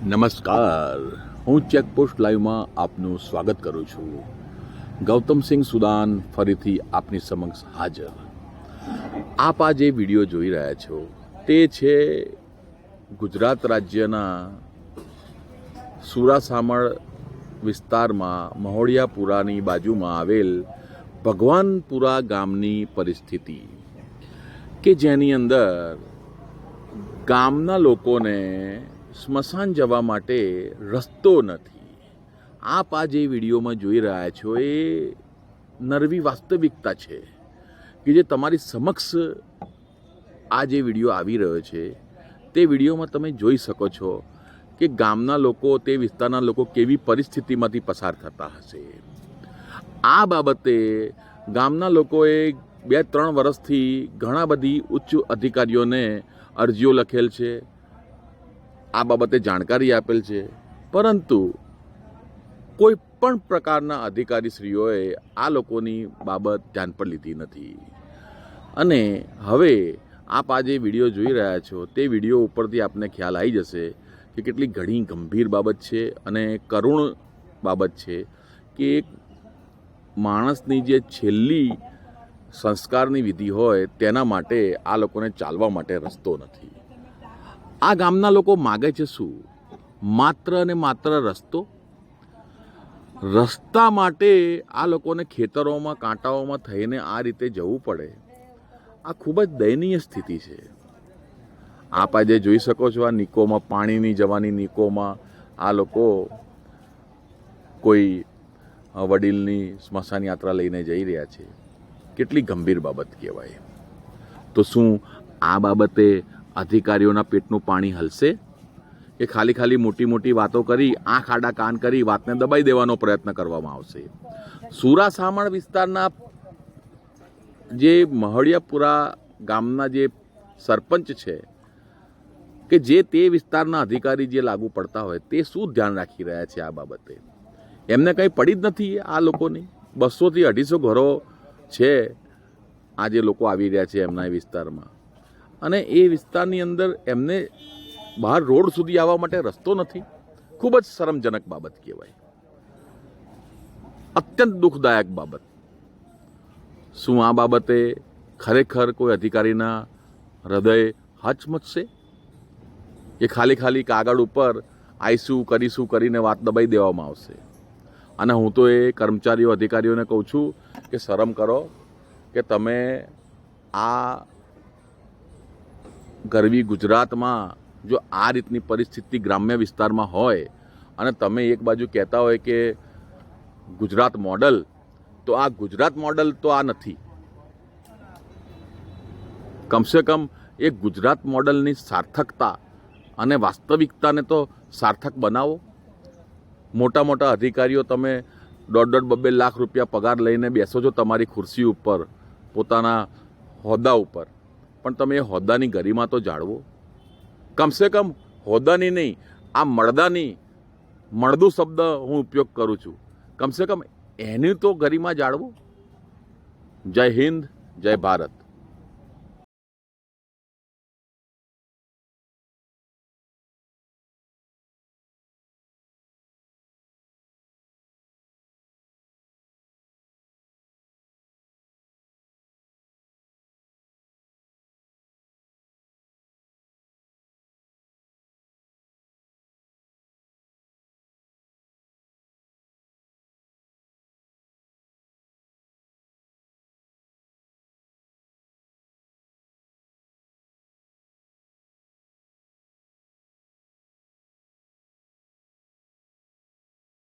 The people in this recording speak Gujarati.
નમસ્કાર. હું ચેકપોસ્ટ લાઈવમાં આપનું સ્વાગત કરું છું. ગૌતમસિંહ સુદાન ફરીથી આપની સમક્ષ હાજર. આપ આ જે વીડિયો જોઈ રહ્યા છો, તે છે ગુજરાત રાજ્યના સુરાસામળ વિસ્તારમાં મહોડિયાપુરાની બાજુમાં આવેલ ભગવાનપુરા ગામની પરિસ્થિતિ કે જેની અંદર ગામના લોકોને સ્મશાન જવા માટે રસ્તો નથી. આપ આ જે વિડીયોમાં જોઈ રહ્યા છો એ નરવી વાસ્તવિકતા છે કે જે તમારી સમક્ષ આ જે વીડિયો આવી રહ્યો છે, તે વિડીયોમાં તમે જોઈ શકો છો કે ગામના લોકો, તે વિસ્તારના લોકો કેવી પરિસ્થિતિમાંથી પસાર થતા હશે. આ બાબતે ગામના લોકોએ બે ત્રણ વર્ષથી ઘણા બધી ઉચ્ચ અધિકારીઓને અરજીઓ લખેલ છે. આ બાબતે જાણકારી આપેલ છે. પરંતુ કોઈ પણ પ્રકારના અધિકારીશ્રીઓએ આ લોકોની બાબત ધ્યાન પર લીધી નથી. અને હવે આપ આ જે વીડિયો જોઈ રહ્યા છો, તે વીડિયો ઉપરથી આપને ખ્યાલ આવી જશે કે કેટલી ઘણી ગંભીર બાબત છે અને કરુણ બાબત છે કે એક માણસની જે છેલ્લી સંસ્કારની વિધિ હોય તેના માટે આ લોકોને ચાલવા માટે રસ્તો નથી. આ ગામના લોકો માગે છે શું? માત્ર અને માત્ર રસ્તો? રસ્તા માટે આ લોકોને ખેતરોમાં, કાંટાઓમાં થઈને આ રીતે જવું પડે. આ ખૂબ જ દયનીય સ્થિતિ છે. આપ આજે જોઈ શકો છો આ નિકોમાં, પાણીની જવાની નિકોમાં આ લોકો કોઈ વડીલની સ્મશાન યાત્રા લઈને જઈ રહ્યા છે. કેટલી ગંભીર બાબત કહેવાય. તો શું આ બાબતે અધિકારીઓના પેટનું પાણી હલશે? કે ખાલી ખાલી મોટી મોટી વાતો કરી, આંખ આડા કાન કરી વાતને દબાઈ દેવાનો પ્રયત્ન કરવામાં આવશે. સુરાસામણ વિસ્તારના જે મહળિયાપુરા ગામના જે સરપંચ છે, કે જે તે વિસ્તારના અધિકારી જે લાગુ પડતા હોય, તે શું ધ્યાન રાખી રહ્યા છે આ બાબતે? એમને કંઈ પડી જ નથી આ લોકોની? બસોથી અઢીસો ઘરો છે આ જે લોકો આવી રહ્યા છે એમના વિસ્તારમાં. અને એ વિસ્તારની અંદર એમને બહાર રોડ સુધી આવવા માટે રસ્તો નથી. ખૂબ જ શરમજનક બાબત કહેવાય. અત્યંત દુઃખદાયક બાબત. શું આ બાબતે ખરેખર કોઈ અધિકારીના હૃદય હચમચશે એ ખાલી ખાલી કાગળ ઉપર આઈશું કરીશું કરીને વાત દબાઈ દેવામાં આવશે. અને હું તો એ કર્મચારીઓ અધિકારીઓને કહું છું કે શરમ કરો કે તમે આ ગરવી ગુજરાતમાં જો આ રીતની પરિસ્થિતિ ગ્રામ્ય વિસ્તારમાં હોય અને તમે એક બાજુ કહેતા હોય કે ગુજરાત મોડલ, તો આ ગુજરાત મોડલ તો આ નથી. કમસે કમ એ ગુજરાત મોડલની સાર્થકતા અને વાસ્તવિકતાને તો સાર્થક બનાવો. મોટા મોટા અધિકારીઓ તમે દોઢ દોઢ બબ્બે લાખ રૂપિયા પગાર લઈને બેસો છો તમારી ખુરશી ઉપર, પોતાના હોદ્દા ઉપર. પણ તમે એ હોદ્દાની ગરિમા તો જાળવો. કમસે કમ હોદ્દાની નહીં, આ મળદાની, મળદું શબ્દ હું ઉપયોગ કરું છું. કમસે કમ એની તો ગરિમા જાળવો. જય હિન્દ, જય ભારત.